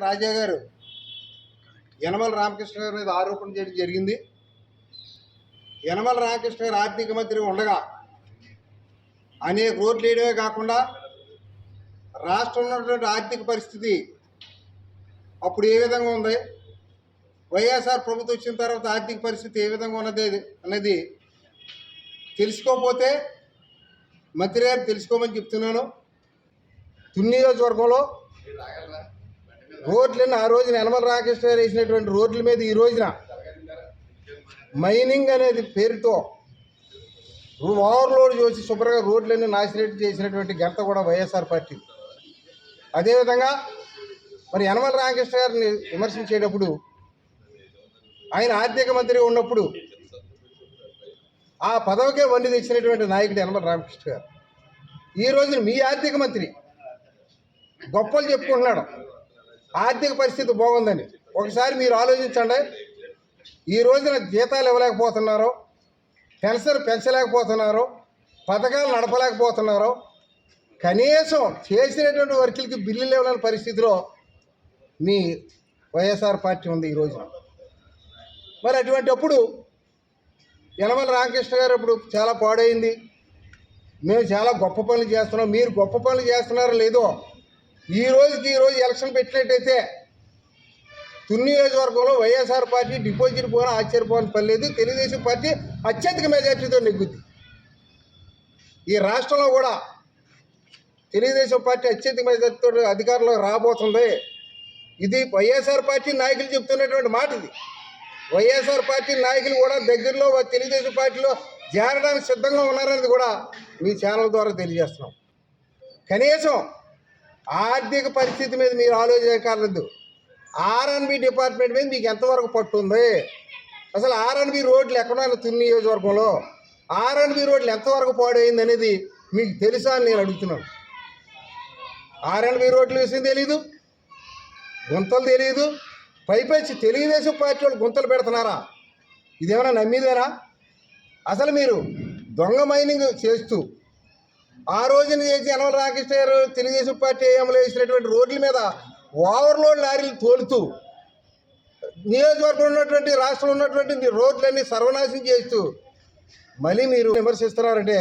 రాజా గారు యనమల రామకృష్ణ గారి మీద ఆరోపణ చేయడం జరిగింది. యనమల రామకృష్ణ గారు ఆర్థిక మంత్రి ఉండగా అనేక రోడ్లు వేయడమే కాకుండా రాష్ట్రంలో ఉన్నటువంటి ఆర్థిక పరిస్థితి అప్పుడు ఏ విధంగా ఉంది? వైఎస్ఆర్ ప్రభుత్వం వచ్చిన తర్వాత ఆర్థిక పరిస్థితి ఏ విధంగా ఉన్నది? అనేది తెలుసుకోకపోతే మంత్రి గారు తెలుసుకోమని చెప్తున్నాను. తుని నియోజకవర్గంలో రోడ్లను ఆ రోజున యనమల రాకేష్ గారు వేసినటువంటి రోడ్ల మీద ఈ రోజున మైనింగ్ అనేది పేరుతో ఓవర్లోడ్ చేసి శుభ్రంగా రోడ్లన్నీ నాశనం చేసినటువంటి ఘనత కూడా వైఎస్ఆర్ పార్టీ. అదేవిధంగా మరి యనమల రామకృష్ణ గారిని విమర్శించేటప్పుడు ఆయన ఆర్థిక మంత్రి ఉన్నప్పుడు ఆ పదవికే వండి తెచ్చినటువంటి నాయకుడు యనమల రామకృష్ణ గారు. ఈ రోజున మీ ఆర్థిక మంత్రి గొప్పలు చెప్పుకుంటున్నాడు. ఆర్థిక పరిస్థితి బాగుందని ఒకసారి మీరు ఆలోచించండి. ఈ రోజున జీతాలు ఇవ్వలేకపోతున్నారు. పెన్షన్ పెంచలేకపోతున్నారు. పథకాలు నడపలేకపోతున్నారు. కనీసం చేసినటువంటి వర్కులకి బిల్లులు ఇవ్వలేని పరిస్థితిలో మీ వైఎస్ఆర్ పార్టీ ఉంది ఈ రోజున. మరి అటువంటిప్పుడు యనమల రామకృష్ణ గారు ఇప్పుడు చాలా పాడైంది. మేము చాలా గొప్ప పనులు చేస్తున్నాం. మీరు గొప్ప పనులు చేస్తున్నారో లేదో ఈ రోజుకి ఈరోజు ఎలక్షన్ పెట్టినట్టయితే తుని నియోజకవర్గంలో వైఎస్ఆర్ పార్టీ డిపాజిట్ పోయినా ఆశ్చర్యపోని పని లేదు. తెలుగుదేశం పార్టీ అత్యధిక మెజార్టీతో నెగ్గుద్ది. ఈ రాష్ట్రంలో కూడా తెలుగుదేశం పార్టీ అత్యధిక మెజార్టీతో అధికారంలో రాబోతుంది. ఇది వైఎస్ఆర్ పార్టీ నాయకులు చెప్తున్నటువంటి మాట ఇది వైఎస్ఆర్ పార్టీ నాయకులు కూడా దగ్గరలో తెలుగుదేశం పార్టీలో చేరడానికి సిద్ధంగా ఉన్నారనేది కూడా మీ ఛానల్ ద్వారా తెలియజేస్తున్నాం. కనీసం ఆర్థిక పరిస్థితి మీద మీరు ఆలోచించక్కర్లేదు. ఆర్ఎన్బి డిపార్ట్మెంట్ మీద మీకు ఎంతవరకు పట్టుంది? అసలు ఆర్ఎన్బి రోడ్లు ఎక్కడైనా తుని నియోజకవర్గంలో? ఆర్ఎన్బి రోడ్లు ఎంతవరకు పాడైంది అనేది మీకు తెలుసా అని నేను అడుగుతున్నాను. ఆర్ఎన్బి రోడ్లు విషయం తెలీదు. గుంతలు తెలియదు పైపచ్చి తెలుగుదేశం పార్టీ వాళ్ళు గుంతలు పెడుతున్నారా? ఇదేమైనా నమ్మిదేనా? అసలు మీరు దొంగ మైనింగ్ చేస్తూ ఆ రోజున చేసి యనమల రామకృష్ణ గారు తెలుగుదేశం పార్టీ అమలు చేసినటువంటి రోడ్ల మీద ఓవర్లోడ్ లారీలు తోలుతూ నియోజకవర్గం ఉన్నటువంటి రాష్ట్రంలో ఉన్నటువంటి రోడ్లన్నీ సర్వనాశనం చేస్తూ మళ్ళీ మీరు విమర్శిస్తున్నారంటే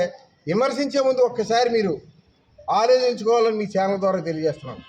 విమర్శించే ముందు ఒక్కసారి మీరు ఆలోచించుకోవాలని మీ ఛానల్ ద్వారా తెలియజేస్తున్నాను.